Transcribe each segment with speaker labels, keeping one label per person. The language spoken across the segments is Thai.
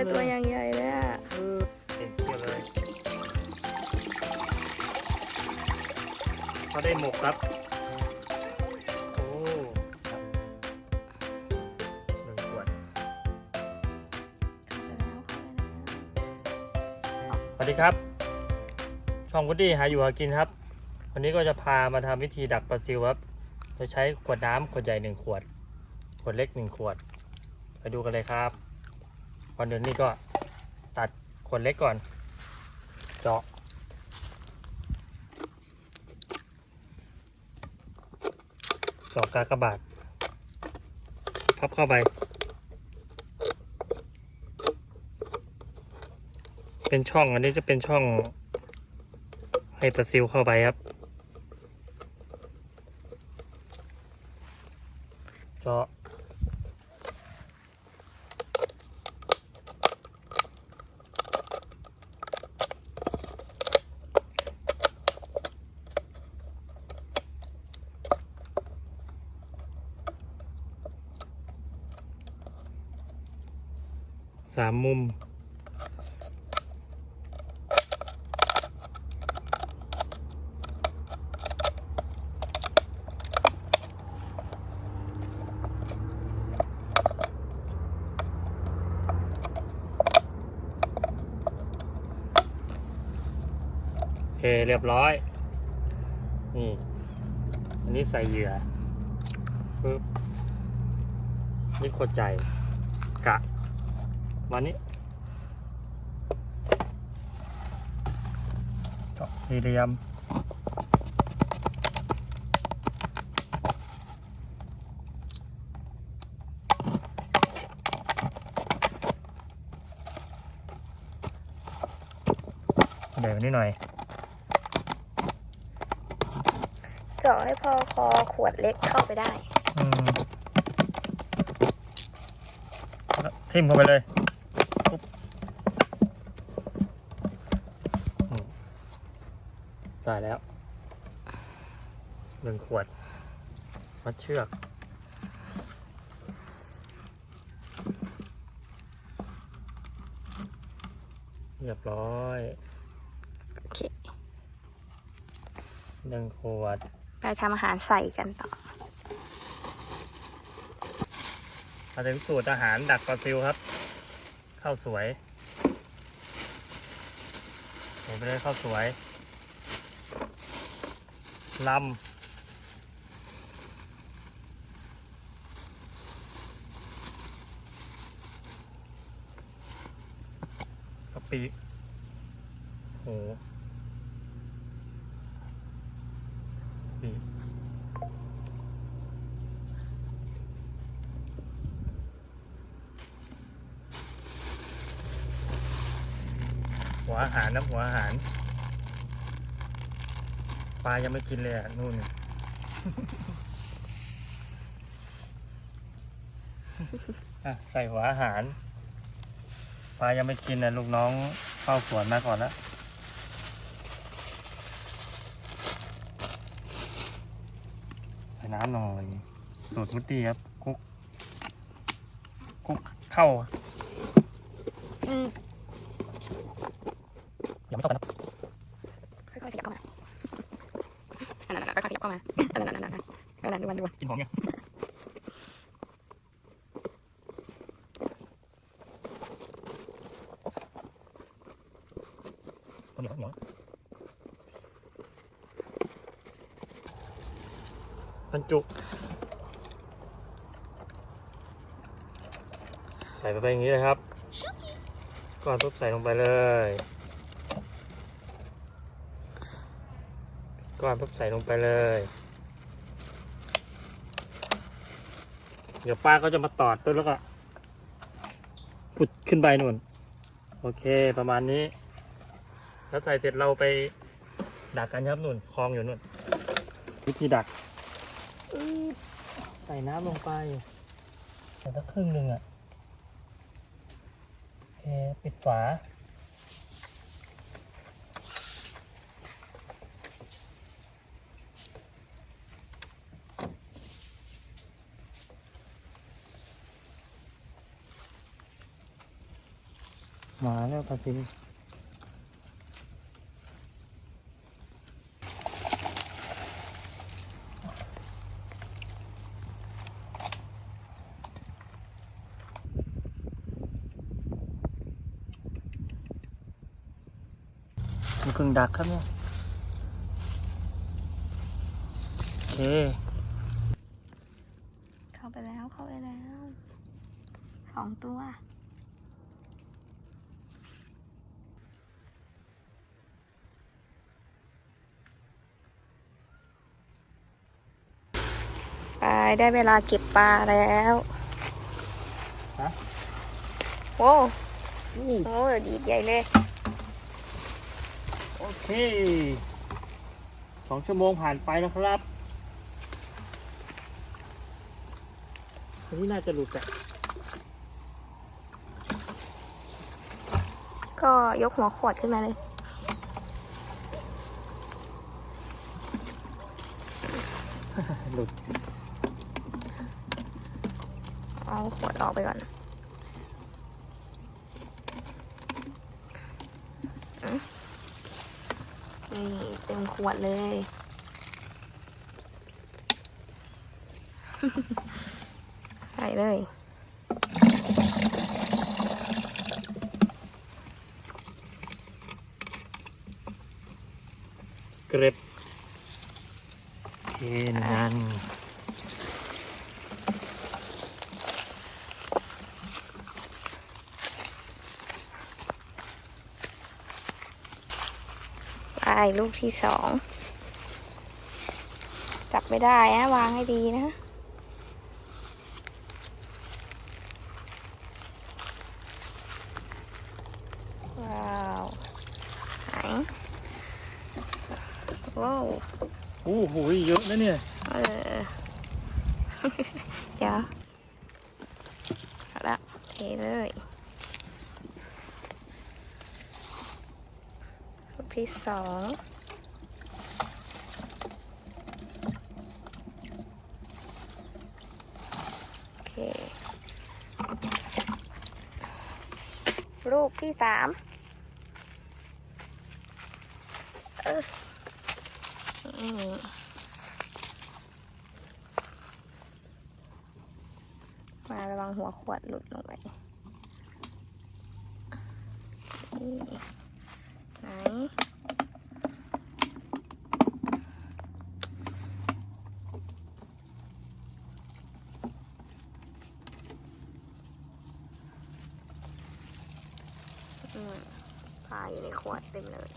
Speaker 1: ยตัวอย่างใหญ่เลยอะ
Speaker 2: เออเห็นเทียบเลยเขาได้หมกครับ โอ้ครับหนึ่งขวดสวัสดีครับ ช่องวุดี้หาอยู่หากินครับ วันนี้ก็จะพามาทำวิธีดักปลาซิวครับจะใช้ขวดน้ำขวดใหญ่หนึ่งขวด ขวดเล็กหนึ่งขวด ไปดูกันเลยครับ ก่อนเดินนี่ก็ตัดขวดเล็กก่อน เจาะเจาะกากระบาทพับเข้าไป เป็นช่องอันนี้จะเป็นช่องให้ปลาซิวเข้าไปครับ สามมุม โอเค เรียบร้อย นี่ อันนี้ใส่เหยื่อปึ๊บนี่ขดใจกะ วันนี้เจาะสี่เหลี่ยมเดี๋ยวนี้หน่อย
Speaker 1: เจาะให้พอคอขวดเล็กเข้าไปได้
Speaker 2: อืมแล้วทิ่มเข้าไปเลยปุ๊บอืม ได้แล้วหนึ่งขวด มัดเชือก เรียบร้อย
Speaker 1: โอเค
Speaker 2: หนึ่งขวด
Speaker 1: ไปทำอาหารใส่กันต่อ
Speaker 2: มาถึงสูตรอาหารดักปลาซิวครับ ข้าวสวยเห็นไปเลยข้าวสวย ลำกะปิโหนี่หัวอาหารนะหัวอาหาร ปลายังไม่กินเลยอะนู่น อะ ใส่หัวอาหาร ปลายังไม่กินนะลูกน้องเข้าสวนมาก่อนแล้วใส่น้ำหน่อยสูตรมุดดีครับคลุกคลุกเข้า
Speaker 1: อืม
Speaker 2: ยังไม่เข้ากันนะ
Speaker 1: ค่อยๆขยับเข้ามาอันนั้นๆค่อยๆขยับ เข้ามาอันนั้นๆอันนั้นๆอันนั้นดูวันดูวัน
Speaker 2: กินหอมยังเหนียวเหนียวบรรจุใส่ไปอย่างนี้เลยครับ ก่อนปุ๊บใส่ลงไปเลย ก่อนปุ๊บใส่ลงไปเลย เดี๋ยวป้าก็จะมาตอดต้นแล้วก็ขุดขึ้นไปนู่น โอเคประมาณนี้ แล้วใส่เสร็จเราไปดักกันครับนู่นคลองอยู่นู่น วิธีดัก ใส่น้ำลงไปใส่สักครึ่งหนึ่งอะ โอเค ปิดฝา มาแล้วปลาซิวมีกึ่งดักครับเนี่ยโอเค
Speaker 1: เข้าไปแล้วเข้าไปแล้วสองตัว ไปได้เวลาเก็บปลาแล้ว
Speaker 2: ฮะ
Speaker 1: โอ้โหดีดใหญ่เลย
Speaker 2: โอเค สองชั่วโมงผ่านไปแล้วครับอันนี้น่าจะหลุดอะ
Speaker 1: ก็ยกหัวขวดขึ้นมาเลย
Speaker 2: หลุด
Speaker 1: เอาขวดออกไปก่อนอืมนี่เต็มขวดเลยใส่เลย
Speaker 2: เกร็บโอเคนั่น
Speaker 1: ลูกที่สอง จับไม่ได้นะวางให้ดีนะ ว้าวไหนว้าว
Speaker 2: โอ้โหเยอะนะเนี่ย
Speaker 1: เออ เดี๋ยวเอาละเทเลยลูก ที่สองโอเคลูกที่สามเออมาระวังหัวขวดหลุดลงไปนี่ไหน อืมป ลาอยู่ในขวดเต็มเลย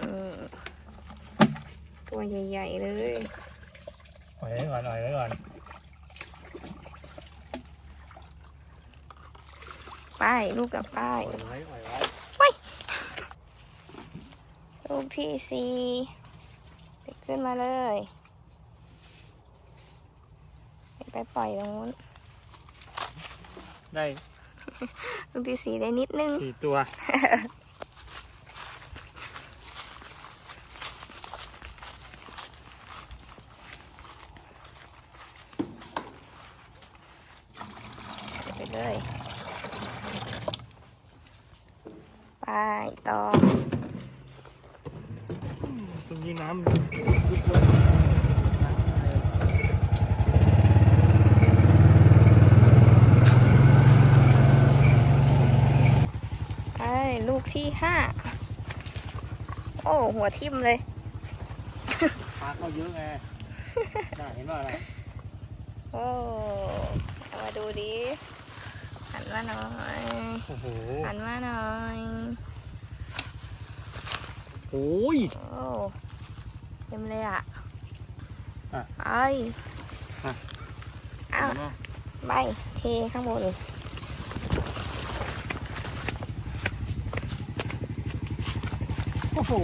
Speaker 1: อืมตัวใหญ่ๆเลย
Speaker 2: ปล่อยไว้ก่อนปล่อยไว้ก่อน
Speaker 1: ป้ายลูกกับป้า
Speaker 2: ป
Speaker 1: ย
Speaker 2: ล่อยไว้ปล่อยไว้
Speaker 1: ลูกที่สี่ติดขึ้นมาเลย ไปปล่อยตรงนู้น
Speaker 2: ได้
Speaker 1: ลูกที่สี่ได้นิดนึง
Speaker 2: สี่ตัว
Speaker 1: ไปเลย ไปต่อ
Speaker 2: ตรงนี้น้ำลึกเลยน้ำอะไร
Speaker 1: ไปลูกที่ห้าโอ้ หัวทิ่มเลย
Speaker 2: ปลาเข้าเยอะไงน่าเห็นว่าอะไร
Speaker 1: โอ้เอามาดูดิหันมาหน่อย
Speaker 2: โอ้โห
Speaker 1: หันมาหน่อย
Speaker 2: โอ้ย
Speaker 1: โอ้เต็มเลยอะ
Speaker 2: อะ
Speaker 1: ไป
Speaker 2: อะ
Speaker 1: อ้าว
Speaker 2: เห็นไหม
Speaker 1: ใบเทข้างบน
Speaker 2: โอ้โห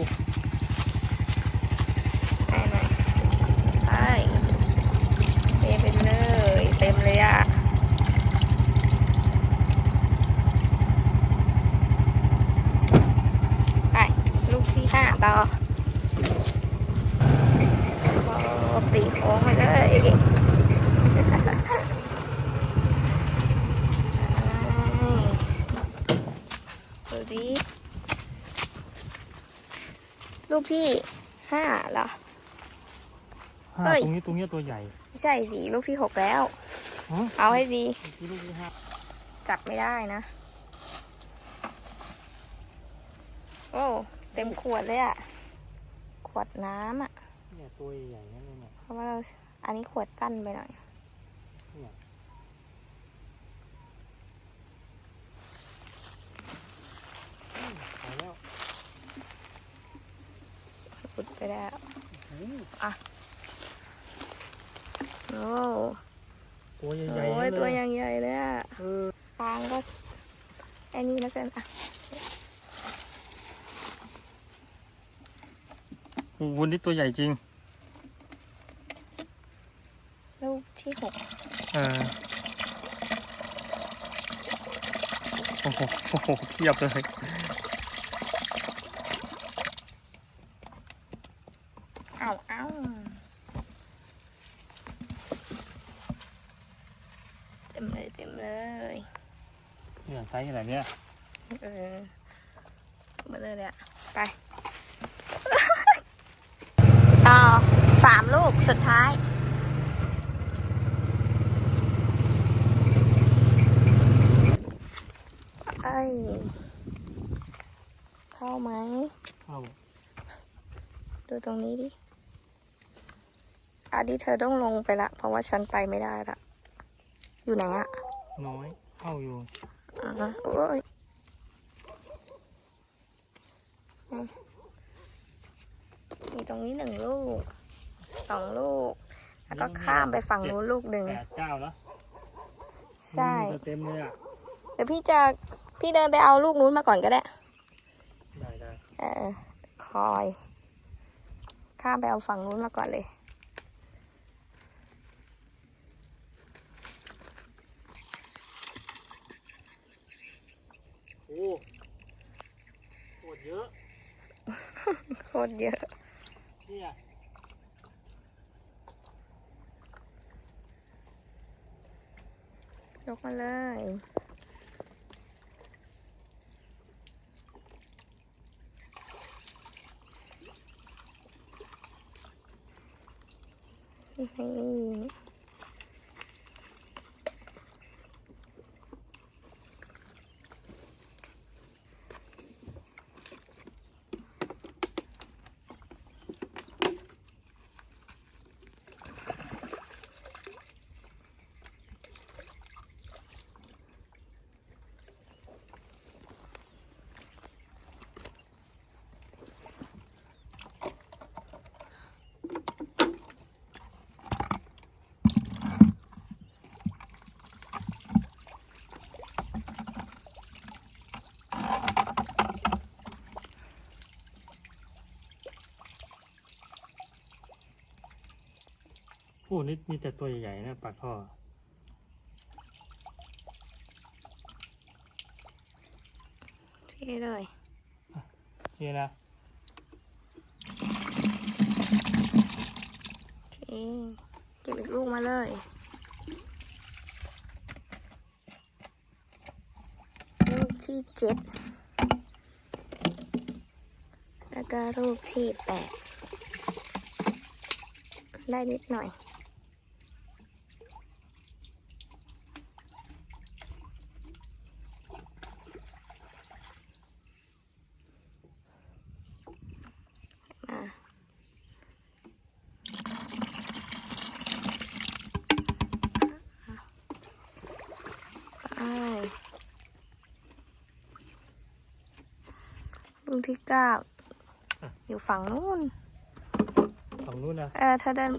Speaker 1: ไปไหนไปเทไปเลย เต็มเลยอะไปลูกที่ห้าต่ออตีโค้งไปเลย ที่ห้าเหรอ
Speaker 2: ห้า
Speaker 1: เฮ้ย
Speaker 2: ตรงนี้ตรงนี้ตัวใหญ่
Speaker 1: ไม่ใช่สิลูกที่หกแล้ว
Speaker 2: ฮะ
Speaker 1: เอาให้ดี
Speaker 2: เมื่อกี้ลูกที่ห้า
Speaker 1: จับไม่ได้นะ โอ้เต็มขวดเลยอะขวดน้ำอะ
Speaker 2: เนี่ยตัวใหญ่ๆนั่นเลยเนี่ย
Speaker 1: เพราะว่าเราอันนี้ขวดสั้นไปหน่อย
Speaker 2: ตายแล้ว
Speaker 1: อุ ดไปแล้ว
Speaker 2: โอ้โห
Speaker 1: โอ้
Speaker 2: ตัวใหญ่
Speaker 1: โอ้ย
Speaker 2: ๆ
Speaker 1: ตัว
Speaker 2: เล
Speaker 1: ยังใหญ่เลยอะ
Speaker 2: เออ
Speaker 1: ฟางก็ไอ้นี่แล้วกันอะ
Speaker 2: โอ้โหนี่ตัวใหญ่จริง
Speaker 1: ลูกที่หก
Speaker 2: เออโอ้โหโอ้โหเทียบเลย
Speaker 1: อ้าวอ้าวเต็มเลยเต็มเลย
Speaker 2: เนี่ยไซส์ขนาดเนี้ย
Speaker 1: เออมาเลยเลยอะไป ต่อสามลูกสุดท้ายไอ้ยเข้าไหม
Speaker 2: เข้า
Speaker 1: ดูตรงนี้ดิอันนี้เธอต้องลงไปละ เพราะว่าฉันไปไม่ได้ละ อยู่ไหนอะ
Speaker 2: น้อย เข้าอยู่
Speaker 1: อ่าฮะโอ้ยอืมมีตรงนี้หนึ่งลูกสองลูก แล้วก็ข้ามไปฝั่งนู้นลูกหนึ่ง
Speaker 2: แปดเก้าแล้ว
Speaker 1: ใช่
Speaker 2: อืมเต็มเลยอะ
Speaker 1: เดี๋ยวพี่จะพี่เดินไปเอาลูกนู้นมาก่อนก็ได้
Speaker 2: ได้ได้
Speaker 1: เออคอย ข้ามไปเอาฝั่งนู้นมาก่อนเลย
Speaker 2: โอ้โคตรเยอะ
Speaker 1: โคตรเยอะ
Speaker 2: เนี่ย
Speaker 1: ยกมาเลยนี่
Speaker 2: โอ้นี่มีแต่ตัวใหญ่ๆนะปากท่อ
Speaker 1: เทเลย
Speaker 2: นี่นะ
Speaker 1: โอเคเก็บอีกลูกมาเลยลูกที่เจ็ดแล้วก็ลูกที่แปดได้นิดหน่อย มาไปลูก ที่เก้าอยู่ฝั่งนู้น
Speaker 2: ฝั่งนู้นนะ
Speaker 1: เออเธอเดิน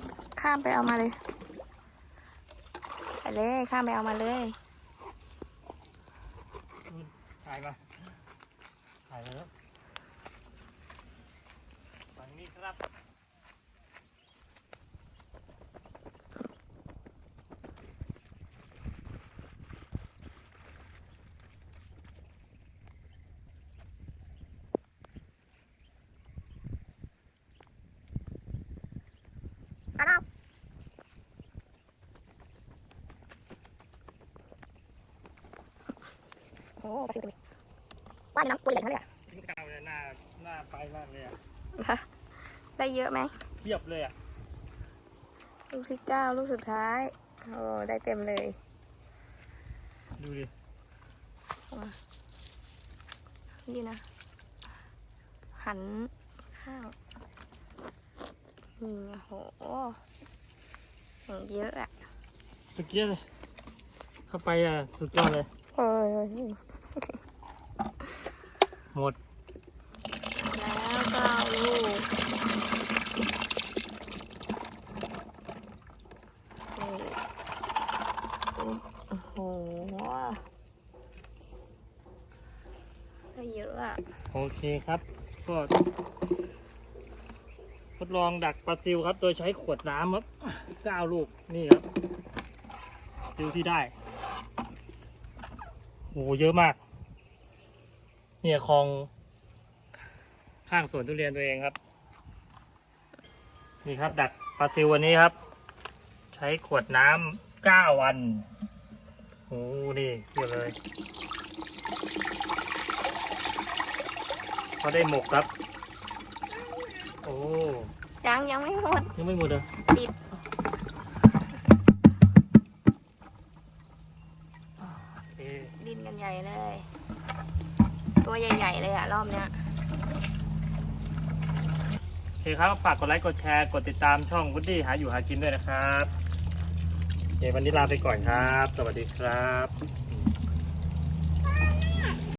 Speaker 1: ข้ามไปเอามาเลยไปเลยข้ามไปเอามาเลย
Speaker 2: นู่นถ่ายมาถ่ายมาแล้วฝั่งนี้ครับ
Speaker 1: มาแล้วโอ้ปลาซิวตัวนี้ว่ายในน้ำตัวใหญ่ทั้งนั้นเลยอะ
Speaker 2: ทิ้งกาวเนี่ยหน้าหน้าไปมากเลยอะ
Speaker 1: ฮะได้เยอะไหม
Speaker 2: เทียบเลยอะ
Speaker 1: ลูกที่เก้าลูกสุดท้ายโอ้ได้เต็มเลย
Speaker 2: ดูดิ
Speaker 1: นี่นะ หันข้างนี่โอ้โหอย่างเยอะอะ
Speaker 2: เมื่อกี้เลยเข้าไปอะสุดยอดเลย
Speaker 1: เอ้ย
Speaker 2: หมด
Speaker 1: แล้วเก้าลูกนี่โอ้โหได้เยอะอะ
Speaker 2: โอเคครับ ก็ทดลองดักปลาซิวครับ โดยใช้ขวดน้ำครับเก้าลูก นี่ครับซิวที่ได้ โอ้โหเยอะมาก เนี่ยคลองข้างสวนทุเรียนตัวเองครับ นี่ครับ ดักปลาซิววันนี้ครับ ใช้ขวดน้ำเก้าวันโอ้โหนี่เยอะเลยเขาได้หมกครับ โอ้
Speaker 1: ยังยังไม่หมด
Speaker 2: ยังไม่หมดเลย
Speaker 1: ติด รอบเนี้ย
Speaker 2: โอเคครับฝากกดไลค์กดแชร์กดติดตามช่องวุฒิหาอยู่หากินด้วยนะครับโอเควันนี้ลาไปก่อนครับ สวัสดีครับ